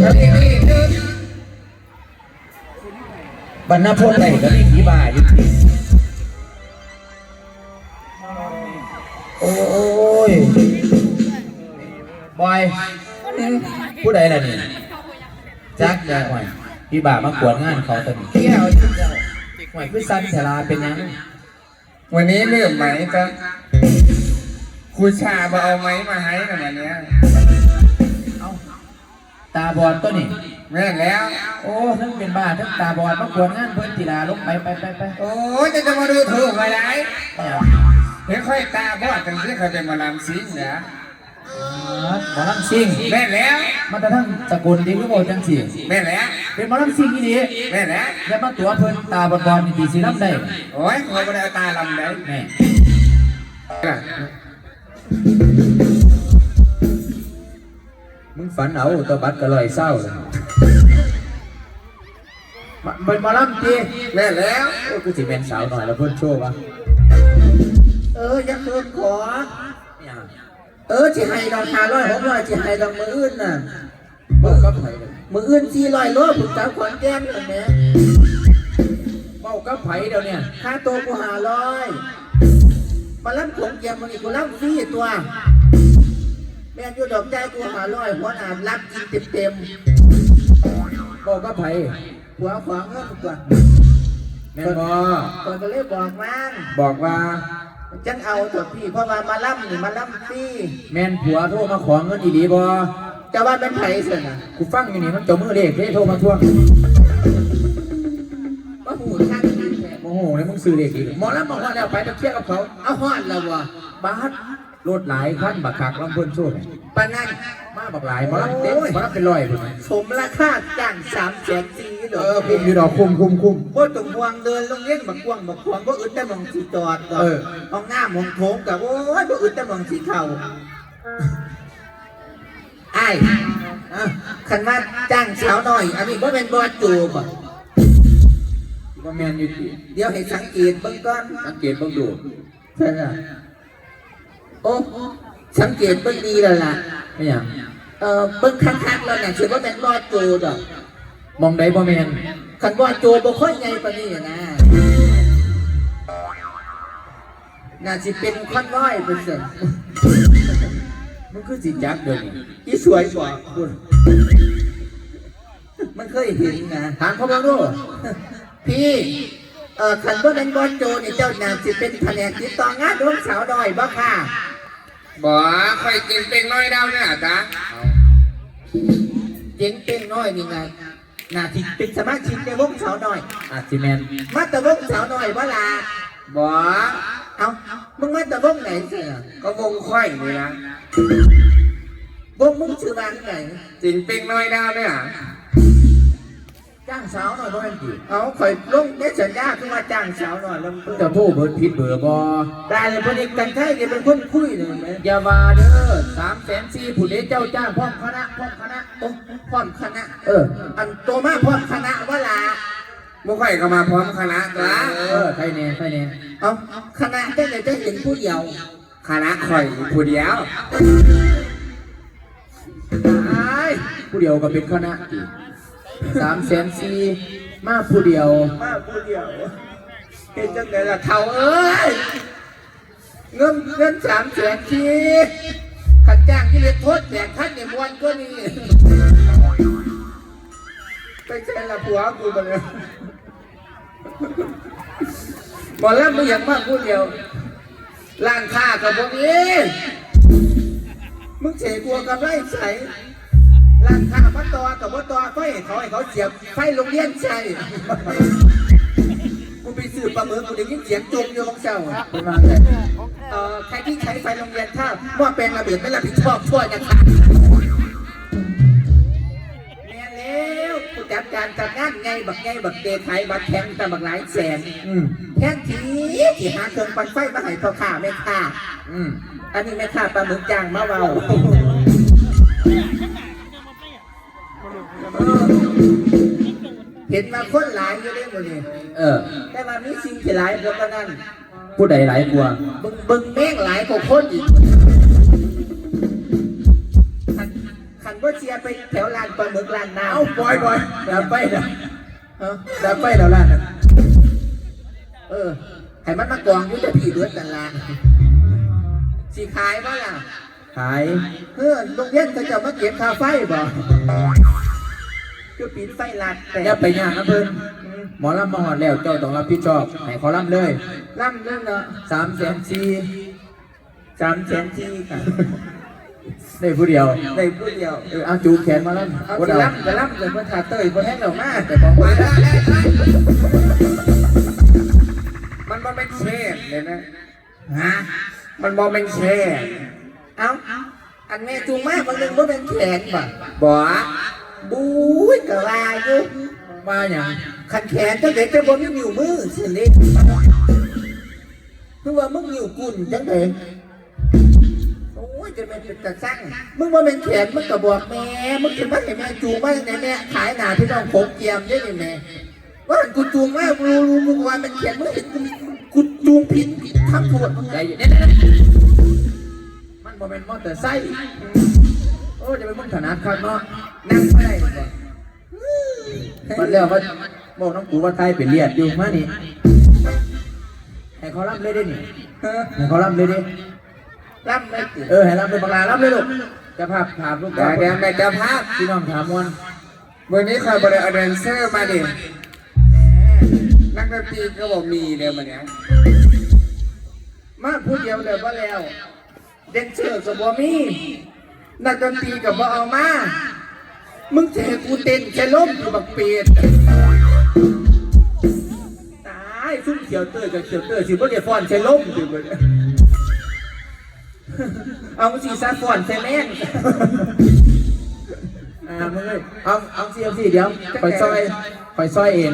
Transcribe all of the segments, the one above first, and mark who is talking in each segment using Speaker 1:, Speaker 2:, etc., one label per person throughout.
Speaker 1: แล้วนี่นี่เดินบรรณพจน์ไหนก็มีผีบ่าอยู่ที่โอ้ยบอยผู้ใดล่ะนี่จักยาหอยพี่บ่ามากวนงานเขาตอนนี้เที่ยวหอยคือสั้นเสลาเป็นยัง
Speaker 2: วันนี้เลื่อมไหมจ๊ะครูชามาเอาไหมมาให้กันวันนี้
Speaker 1: ตาบอดตัวนี่
Speaker 2: แม่นแล้ว
Speaker 1: โอ้ทั้งเป็นบ้าทั้งตาบอดมากวนงานเพื่อนกีฬาลงไปไปไปไป
Speaker 2: โอ้ยจะจะมาดูถูกอะไร
Speaker 1: เนี่ย
Speaker 2: เห็นค่อยตาบอดกันที่เขาจะมาลำซิงเหรอ
Speaker 1: หมอลำซิ่ง
Speaker 2: แม่นแล้ว
Speaker 1: มันจะทั้งสกุลดีก็บอกจังสิ
Speaker 2: แม่นแล้ว
Speaker 1: เป็นหมอลำซิ่งที่ดี
Speaker 2: แม่นแล้ว
Speaker 1: แล้วมาตัวเพิ่นตาบอดบอดนี่ตีสีน้ำได้
Speaker 2: โอ้ยเขาไม่ได้เอาตาลำได้
Speaker 1: แม่ ฝันเอาตัวบัตรก็ลอยเศร้าเลยมาเป็นหมอลำจี
Speaker 2: แม่นแล้ว
Speaker 1: โอ้กูสิเป็นสาวหน่อยแล้วเพิ่นโชว์วะ
Speaker 3: เอออยังเกินขอ
Speaker 1: เนี่ย
Speaker 3: เออจิให้ดอกหาร้อยหกร้อยจิให้ดอกมืออื่นน่ะ
Speaker 1: บอกกับไผเลย
Speaker 3: มืออื่นสี่ร้อยโลผมสาวขอนแก่นน่ะแหม่
Speaker 1: บอกกับไผเดี๋ยวเนี่ย
Speaker 3: ค่าตัวกูหาร้อยมาล้ำของเกียมมันอีกกูล้ำฟรีตัว แม่งอยู่ดอกใจกูหาร้อยหัวหน้ารับกินเต็มเต็ม
Speaker 1: บอกกับไผ
Speaker 3: ๆหัวขวางเงินก่อน
Speaker 1: แม่นบ่
Speaker 3: ก่อนก็เลยบอกมัน
Speaker 1: บอกว่า
Speaker 3: จังเอาเถอะพี่เพราะว่ามาล้ำนี่มาล้ำฟรี
Speaker 1: แม่นผัวโทรมาขอเงินอีดีบ่
Speaker 3: จะว่าเป็นไผ่เสียนะ
Speaker 1: กูฟังอยู่นี่มันเจามือเลขเด้โทรมาทวง
Speaker 3: ว่าหูข้างนี้แหละ
Speaker 1: โมโหเลยมึงซื้อเลขอีกหมอแล้วบอกว่าแล้วไปตะเคียงกับเขา
Speaker 3: เอาหอดแล้ววะ
Speaker 1: บาส รถหลายคันบักคักลำเพิ่นโซ่
Speaker 3: ปานนั้น
Speaker 1: มาบักหลายหมอลำเต็มหมอลำเป็นร้อยพุ่น
Speaker 3: สมราคาจ้างสามแสนสี่ด
Speaker 1: เอ
Speaker 3: อก
Speaker 1: อคุ้มอยู่ดอกคุ้มคุ้มคุ้ม
Speaker 3: บ่ต้องห่วงเดินลงเล่นบักกวางบักขวางบ่อึดแต่หมองสิจอดดอก
Speaker 1: เออ
Speaker 3: ห้องน้ำห้องโถงกับโอ้ยบ่อึดแต่หมองสิเข้าไอ้ายอะคันว่าจ้างสาวหน่อยอันนี้บ่เป็นบอดจูบ่
Speaker 1: ว่าแม่นอยู่ติ
Speaker 3: เดี๋ยวให้สังเกตเบิ่งก่อน
Speaker 1: สังเกตเบิ่งดู
Speaker 3: ใช่ล่ะ โอ้สังเกตเบิ่งดีแล้วล่ะ
Speaker 1: ไม่หยัง
Speaker 3: เออเบิ่งคักๆแล้วน่ะคิดว่าเป็นบอดจูดอก
Speaker 1: มองใดบ่แม่น
Speaker 3: คันบอดโจบ่ค่อยใหญ่ปานนี้นะน่าสิเป็นคอนว้อยเป็นเสิ
Speaker 1: มันคือสิจักเดี๋ยวนี้
Speaker 3: อีสวยกว่าคุณมันเคยเห็นนะ
Speaker 1: ถามเขาเบิ่งดู
Speaker 3: พี่เอ่อขันว่าเป็นบอลโจนี่เจ้าน่าสิเป็นแผนกติดต่องานร่วมสาวดอยบ่ค่ะ
Speaker 2: บอกค่อยกินเป็นน้อยดาวเนี่ยจ๊ะ
Speaker 3: เจ๋งเป็นน้อยนี่ไงน่าสิเป็นสมาชิกในวงสาวดอย
Speaker 1: อาจสิแม่น
Speaker 3: มาแต่วงสาวดอยบ่ล่ะ
Speaker 2: บอก
Speaker 3: เอ้ามึงมาแต่วงไหนเสีย
Speaker 2: ก็วงค่อยนี่นะ
Speaker 3: วงมึงชื่อบ้านไหน
Speaker 2: กินเป็นน้อยดาวเนี่ย
Speaker 1: จ้างสาวหน่อยบ่แม่นติ
Speaker 3: เอาข่อยลงในสัญญาคือว่าจ้างสาวหน่อยลำเพิ่น
Speaker 1: เจ้าโทรเบิดผิดเบอร์บ่
Speaker 3: ได้เลยพอดีกันไทยเนี่ยเป็นคนคุยเลยไหม
Speaker 1: อย่าว่าเด้อ304,000ผู้ใดเจ้าจ้างพร้อมคณะพร้อมคณะ
Speaker 3: โอ้พร้อมคณะ
Speaker 1: เออ
Speaker 3: อันโตมาพร้อมคณะว่าล่ะ
Speaker 2: มุกค่อยก็มาพร้อมคณะจ้ะ
Speaker 1: เออใครแน่ใครแน่
Speaker 3: เอาคณะได้เลยจะเห็นผู้เดียว
Speaker 2: คณะค่อยผู้เดียว
Speaker 1: ตายผู้เดียวก็เป็นคณะ สามแสนสี่มาผู้เดียว
Speaker 3: มาผู้เดียวเห็นจังไงล่ะเท่าเอ้ยเงินเงินสามแสนทีขันจ้างที่เรียโทษแจกท่านในมวนก็นี่ไปใช่ละผัวกูมาเลยบอกแล้วไม่อยากมากผู้เดียวร้านค้ากับพวกนี้มึงเฉยกลัวกับไรใส่ ร้านค้ามาต่อกับว่าต่อไฟให้เขาให้เขาเสียบไฟโรงเรียนใช่กูไปซื้อปลาหมึกกูได้ยินเสียงจมอยู่ของเจ้าอะ
Speaker 1: เป็นมาเลย
Speaker 3: เอ่อใครที่ใช้ไฟโรงเรียนถ้าว่าเป็นระเบียบไม่รับผิดชอบช่วยนะคะแม่แล้วกูจัดการจัดงานไงบักไงบักเดไทยบักแข็งแต่บักหลายแสน
Speaker 1: อืม
Speaker 3: แค่ทีที่หาเครื่องปั่นไฟมาให้พ่อข้าแม่ข้า
Speaker 1: อืม
Speaker 3: อันนี้แม่ข้าปลาหมึกจ้างมาเบา เออเห็นมาคนหลายอยู่ได้หมดเลย
Speaker 1: เออ
Speaker 3: แต่ว่ามีสิ่งที่หลายกว่านั้น
Speaker 1: ผู้ใดหลายกว่า
Speaker 3: บึงบึงแม่งหลายกว่าคนอีกคันคันว่าเชียยไปแถวลานปลาหมึกลานน้ำ
Speaker 1: เอาปล่อยปล่อยดับไฟนะเออดับไฟแล้วล่ะนะ
Speaker 3: เออให้มันมากองอยู่แต่พี่เบิดนั่นล่ะสิขายบ่ล่ะ
Speaker 1: ขาย
Speaker 3: เออโรงเรียนเขาจะมาเก็บค่าไฟบ่ ก็ปิดไฟลัดแต่
Speaker 1: อย่าไปย่างนะเพิ่นหมอลำมาหอดแล้วเจ้าต้องรับผิดชอบให้ขอลำเลย
Speaker 3: ล่ำเรื่องเนาะ
Speaker 1: สามแสนสี่
Speaker 3: สามแสนที่ค่ะ
Speaker 1: ได้ผู้เดียว
Speaker 3: ได้ผู้เดียว
Speaker 1: เออเอาจูบแขนมาแล้ว
Speaker 3: เอา
Speaker 1: บ่
Speaker 3: สิ
Speaker 1: ได้
Speaker 3: ล่ำจะล่ำเลยมันขาเตยบ่แห้งเหล่ามากแต่บอกว่า
Speaker 2: มันบ่เป็นเช่เลยนะ
Speaker 3: ฮะ
Speaker 2: มันบ่เป็นเช่
Speaker 3: เอ้าอันแม่จูงมากมันนึงว่าเป็นแขนบ่
Speaker 2: บ่
Speaker 3: บู๊ยกะลาอยู่
Speaker 1: มาอย่าง
Speaker 3: ขันแขนจังเด็กจะบนนิ้วมือสินี่คือว่ามึงนิ้วกุ่นจังเด็โอ้ยจะเป็นตะสั่งมึงว่าเป็นแขนมึงก็บอกแม่มึงจะมาให้แม่จูงมาในแม่ขายหนาพี่น้องโขกเกียมได้ไหมแม่ว่ากูจูงมากรู้รู้มึงว่ามันแขนมึงเห็นกูกูจูงผิดทำถูก
Speaker 1: ใจเย็นๆมันบ่เป็นมอเตอร์ไซค์โอ้จะเป็นมึงถนัดครับเนาะ
Speaker 3: นั่งไม่ได้บ่
Speaker 1: มันแล้วว่าบอกน้องกูว่าไทยเป็นเลียดอยู่มานี่ให้เขารับเลยได้นี่
Speaker 3: เออ
Speaker 1: ให้เขารับเลยดิ
Speaker 3: ล่ำไม่ติด
Speaker 1: เออให้รับเป็นปากลารับเลยลูกจะภาพถามลูก
Speaker 2: เดี๋ยวเดี๋ยวแม่เจะภาพ
Speaker 1: พี่น้องถามมวน
Speaker 2: วันนี้คอยบริเอาแดนเซอร์มาดินักดนตรีก็บอกมีเดี๋ยวมันเนี้ย
Speaker 3: มาพูดเดียวเลยว่าแล้ว เดนเซอร์กับบ่มีนักดนตรีกับบ่เอามา มึงเจอกูเต้นแค่ล้มกูบักเปียดตายซุ่มเขียวเตอร์กับเขียวเตอร์สิบ่ได้ฟ้อนใช่ล้มสิบ่ได้เอาสิซะฟ้อนใช่แม่ง
Speaker 1: อ่ามึงเอ้ยเอาเอาสิเอาสิเดี๋ยวคอยซอยคอยซอยเอง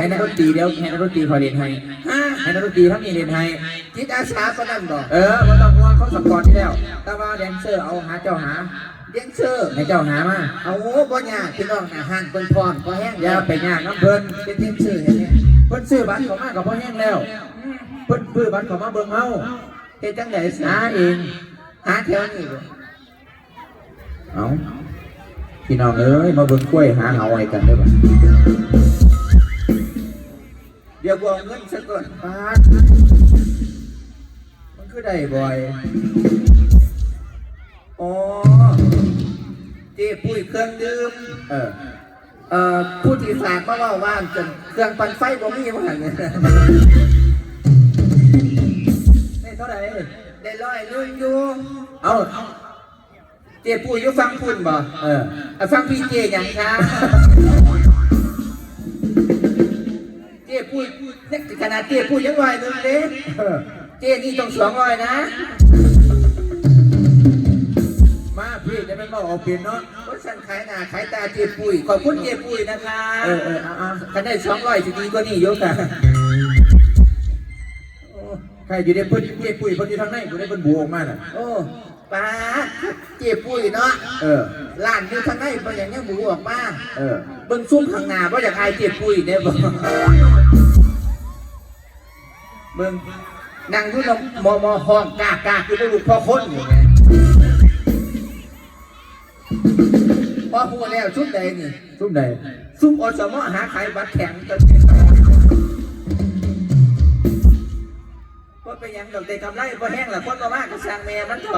Speaker 1: ให้นักดนตรีเดี๋ยวให้นักดนตรีคอยเล่นให้
Speaker 3: ฮะ
Speaker 1: ให้นักดนตรีทั้งนี้เล่นให้
Speaker 3: จิตอาสาปานนั้นบ่
Speaker 1: เออบ่ต้องห่วงเขาสปอร์ตที่แล้ว แต่ว่าแดนเซอร์เอาหาเจ้าหา
Speaker 3: เดนเซอร์
Speaker 1: ให้เจ้าหามา
Speaker 3: เอาบ่ยากพี่น้องนะห่างเพิ่นพร้อมก็แห้ง
Speaker 1: อย่าไปยากน้ำเพิ่น
Speaker 3: เป็นเดนเซอร์เห็นไหม
Speaker 1: เพิ่นซื้อบัตรเขามากับพ่อแห้งแล้ว เพิ่นซื้อบัตรเขามาเบิ่งเฮา
Speaker 3: เฮ็ดจังได๋สิ
Speaker 1: หาเอง
Speaker 3: หาแถวนี้บ่
Speaker 1: เอาพี่น้องเอ้ยมาเบิ่งกล้วยหาเหาไว้กันเด้อบ่
Speaker 3: เดี๋ยวกูเอาเงินซะก่อน
Speaker 1: ปาดมันคือได้บ่อย
Speaker 3: อ๋อเจ๊ปุ้ยเครื่องดื่ม
Speaker 1: เออ
Speaker 3: เอ่อผู้ที่ฝากมาเล่าว่าจนเครื่องปั่นไฟบ่มีว่าหั่นเนี่ย
Speaker 1: ได้เท่าไหร่
Speaker 3: ได้ร้อยหนึงอยู่
Speaker 1: เอา
Speaker 3: เจ๊ปุ้ยอยู่ฟังพุ่นบ่
Speaker 1: เออ
Speaker 3: อะฟังพี่เจ๊หยังคะเจ๊ปุ้ยเนี่ยขนาดเจ๊ปุ้ยยังร้อยหนึงเด้
Speaker 1: เออ
Speaker 3: เจ๊นี่ต้องสองร้อยนะ
Speaker 1: พี่จะไม่มาออกเปลี่ยนเนาะ
Speaker 3: เพราะฉันขายหน้าขายตาเจ๊ปุ้ยขอบคุณเจ๊ปุ้ยนะคะ
Speaker 1: เออเออเอาเอา
Speaker 3: คันได้สองร้อยสิดีกว่านี้เยอะค่ะ
Speaker 1: ใครอยู่ในเพิ่นเจ๊ปุ้ยเพิ่นอยู่ทางไหนอยู่ในเพิ่นบูออกมาน่ะ
Speaker 3: โอ้ป้าเจ๊ปุ้ยเนาะ
Speaker 1: เออ
Speaker 3: ร้านอยู่ข้างในบ่อย่างยังบูออกมา
Speaker 1: เออ
Speaker 3: เบิ่งซุ้มข้างหน้าบ่อยากอายเจ็บปุ้ยเด้บ่เบิ่งนั่งอยู่นำมอมอห้องกากากอยู่บ่รู้พอคนอยู่ไง พอฮู้แล้วชุดใดนี่
Speaker 1: ซุ่มใด
Speaker 3: ซุ่มอสมหาขายบัตรแข็งตอนนี้บ่เป็นหยังดอกได้กำไรบ่แห้งล่ะคนบ่มากก็สร้างแม่มันเถอะ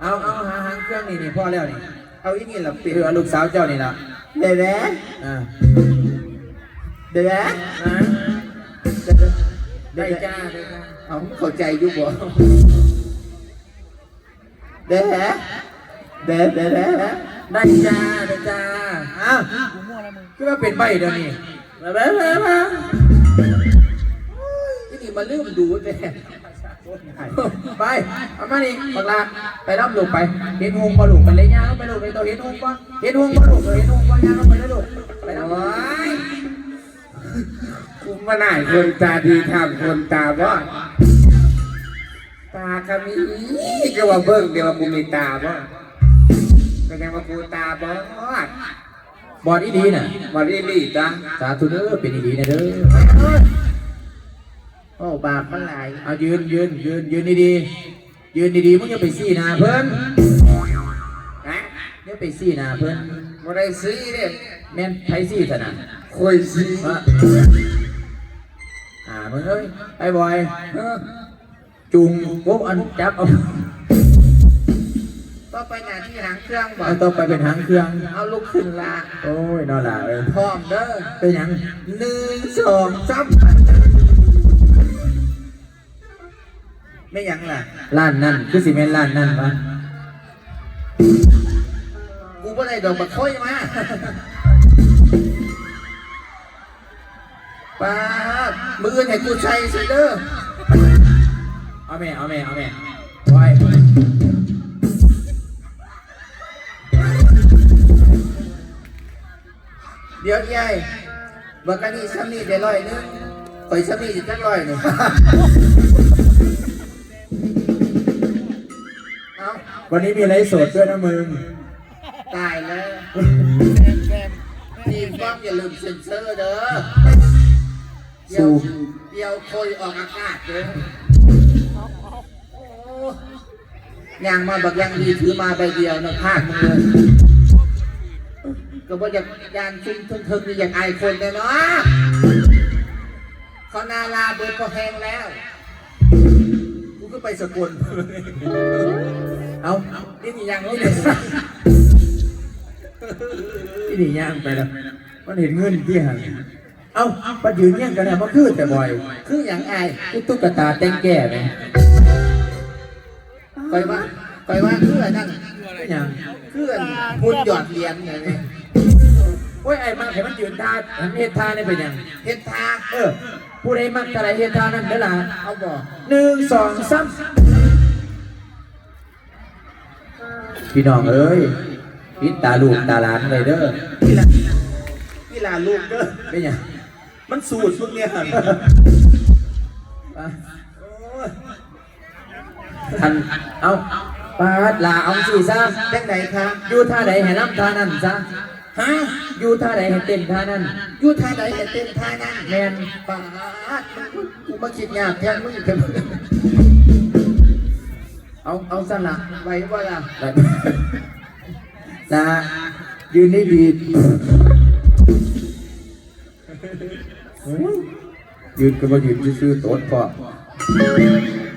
Speaker 1: เอาเอาหาหางเครื่องนี่นี่พอแล้วนี่
Speaker 3: เอาอีนี่ล่ะเปลี่ย
Speaker 1: คือเอาลูกสาวเจ้านี่ล่ะ
Speaker 3: เด้อเด้อ
Speaker 1: อ่า
Speaker 3: เด้อ
Speaker 1: นะ
Speaker 3: เด้อ
Speaker 1: ได้จ้าได้จ้า
Speaker 3: เอาเข้าใจอยู่บ่เด้อ เด้อเด้เด้
Speaker 1: ได้จ้าได้จ้าอ้าวคือว่าเป็นใบเดี๋ยวนี้มาแบบแบบแบบ
Speaker 3: ที่นี่มาลืมดูแต่
Speaker 1: ไปเอามานี่บักลาไปรับลูกไป เห็นหงบ่ลูกไปเลยย่าไปลูกไปตัวเห็นหงบ่เห็นหงบ่ลูกเห็นหงบ่ย่างลงไปเลยลูกไปรับ
Speaker 2: โอ้ยกูมาหน่ายคนตาดีทำคนตาบอดตาก็มีก็ว่าเบิ่งเดียวว่ากูมีตาบอด แสดงว่ากูตาบอด
Speaker 1: บอดอีดีน่ะ
Speaker 2: วันนี้ลีจ้ะ
Speaker 1: สาธุเด้อเป็นอีดีนะเด้อ
Speaker 3: โอ้บาปมันหลาย
Speaker 1: เอายืนยืนยืนยืนดีๆยืนดีๆมึงอย่าไปซี่หนาเพิ่น
Speaker 2: ฮะ
Speaker 1: ไปซี่หนาเพิ่น
Speaker 2: บ่ได้ซีเด้
Speaker 1: แม่นไผซี่ซะนะ
Speaker 2: คอยซี
Speaker 1: ว่าอ่าเพิ่นเอ้ยไอ้บอย
Speaker 2: เออ
Speaker 1: จุงพวกอันจับเอา
Speaker 3: ต่อไปหน้าที่หางเครื่องบ่
Speaker 1: เอาต่อไปเป็นหางเครื่อง
Speaker 3: เอาลูกขึ้นละ
Speaker 1: โอ้ยนอนหลับเลย
Speaker 3: พร้อมเด้อ
Speaker 1: เป็นหยัง
Speaker 3: หนึ่งสองสามไม่หยังล่ะ
Speaker 1: ล้านนั่นคือสิเมนล้านนั่นวะ
Speaker 3: กูบ่ได้ดอกบักค่อยมาป้าดมือให้กูใช้สิเด้อ
Speaker 1: เอาแม่เอาแม่เอาแม่บอ
Speaker 3: เดี๋ยวยายบักกะนี่ซ้ำนี่ได้ร้อยหนึงข่อยซ้ำนี่จะจักร้อยหนึง เอา
Speaker 1: วันนี้มีไลฟ์สดด้วยนะมึง
Speaker 3: ตายแล้วทีมกล้องอย่าลืมเซ็นเซอร์เด้อเดี๋ยว
Speaker 1: สูบ
Speaker 3: เดี๋ยวโคยออกอากาศเด้อโอ้ยางมาบักยังดีถือมาใบเดียวนะภาคมือ ก็บ่อยากยานซุ่มเทิงๆนี่อยากอายคนเลยเนาะเขานาลาเบิดก็แห้งแล้ว กูก็ไปสกล
Speaker 1: เอา
Speaker 3: นี่นี่ยังนี่เลย
Speaker 1: ที่นี่ย่างไปแล้วมันเห็นเงินที่หันเอาปัดยืนย่างกันเนี่ยมันคือแต่บอย
Speaker 3: คืออย่างอาย
Speaker 1: คือตุ๊กตาแต่งแก่ไหม
Speaker 3: คอยว่าคอยว่าคืออันนั่น
Speaker 1: เป็นหยัง
Speaker 3: คืออันบุญหยอดเหรียญไง นี่
Speaker 1: โอ้ยไอ้มันเห็นมันยืนท่ามันเฮ็ดท่านี่เป็นหยัง
Speaker 3: เฮ็ดทา
Speaker 1: เออผู้ใดมักอะไรเฮ็ดท่านั้นเด้อล่ะ
Speaker 3: เอาบ่
Speaker 1: หนึ่งสองสามพี่น้องเอ้ยปิดตาลูกตาหลานเลยเด้อ
Speaker 3: กีฬากีฬาลูกเด้อ
Speaker 1: เป็นหยัง
Speaker 3: มันสูตรพวกเนี้ย
Speaker 1: อะ
Speaker 3: โอ้ย
Speaker 1: ท่านเอาปาดลาเอาสิซะ
Speaker 3: จังไหนคะ
Speaker 1: อยู่ท่าใดให้น้ำท่านั้นซะ
Speaker 3: ฮะ
Speaker 1: อยู่ท่าใดให้เต้นท่านั้น
Speaker 3: อยู่ท่าไหนให้เต้นท่านั้น
Speaker 1: แมน
Speaker 3: ปาดกูมาคิดยากแทนมึงเถอะ
Speaker 1: เอาเอาสั้นละ
Speaker 3: ไหวบ่ล่ะ
Speaker 1: ลายืนได้ดียืนก็มายืนซื่อๆโตดพอ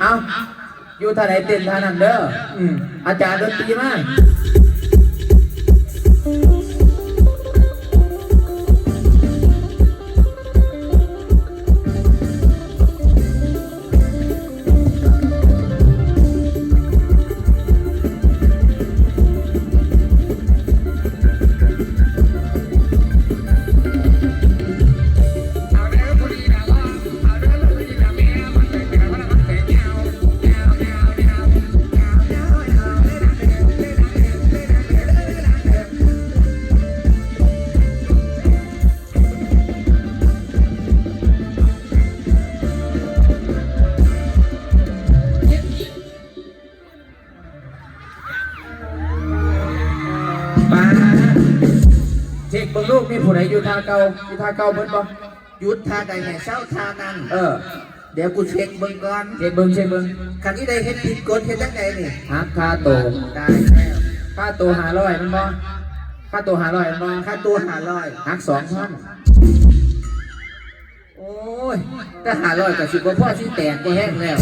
Speaker 1: เอาอยู่ท่าใดเต้นท่านั้นเด้ออืมอาจารย์ดนตรีมา
Speaker 2: เอา
Speaker 1: งลูกมีผู้ใดอยู่ท่าเก่าอยู่ท่าเก่าเบิ่งบ่
Speaker 3: หยุดท่าใดให้เศร้าท่านั้น
Speaker 1: เออ
Speaker 3: เดี๋ยวกูเช็คเบิ่งก่อน
Speaker 1: เช็คเบิ่งเช็คเบิ่ง
Speaker 3: คันนี้ได้เฮ็ดผิดกฎเฮ็ดจังไดนี่
Speaker 1: หักค่าโต
Speaker 3: ได้แล้ว
Speaker 1: ค่าตัวหาร้อยมันบ่ค่าตัวหาร้อยมันบ่
Speaker 3: ค่าตัวหาร้อย
Speaker 1: หักสองพัน
Speaker 3: โอ้ยถ้าหาร้อยกับสิบกว่าพ่อที่แตกก็แห้งแล้ว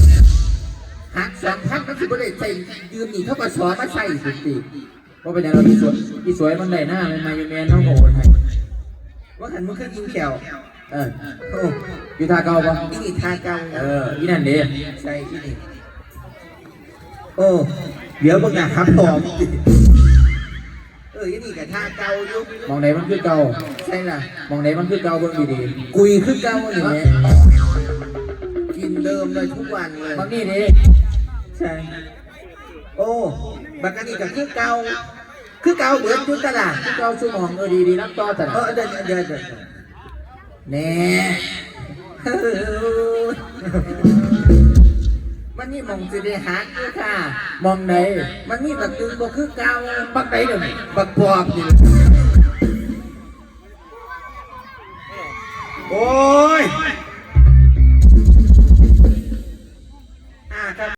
Speaker 3: หักสองพันก็คือบ่ได้ใส่ยืมหนีเข้ามาสอนมาใส่สิปี
Speaker 1: ว่าเป็นอย่างเราที่สวยที่สวยมันได้หน้ามันมาอยู่แมนน้องโอนให้
Speaker 3: ว่าหันมึงขึ้นยิงแขว
Speaker 1: เออ
Speaker 3: โอ้
Speaker 1: อยู่ท่าเก่าบ่
Speaker 3: อีนี่ทาเก่า
Speaker 1: เอออีนั่นเด้
Speaker 3: ใช่ที่นี่โอ้เดี๋ยวมึงนะครับตอมเอออีนี่กับทาเก่าอยู่
Speaker 1: มองไหนมันคือเก่า
Speaker 3: ใช่ล่ะ
Speaker 1: มองไหนมันคือเก่าเบิ่งดี
Speaker 3: กุยขึ้นเก่าอย่างเงี้ยกินเดิมเลยทุกวันเลย
Speaker 1: ๆบางนี่เด้
Speaker 3: ใช่โอ้บักกะนี่กับคือเก่า คือเก่าเหมือนจุดตลาด
Speaker 1: คือเก่าชั่วโมงเออดีดีรับต่อแต่
Speaker 3: เออเดินเดินเดินแน่เฮ้ยมันนี่มองสิได้หักด้วยค่ะ
Speaker 1: มองไหน
Speaker 3: มันนี่บักตึงบ่คือเก่า
Speaker 1: ปักไหนเดี๋ยวนี้
Speaker 3: บักปอบนี่โอ้ย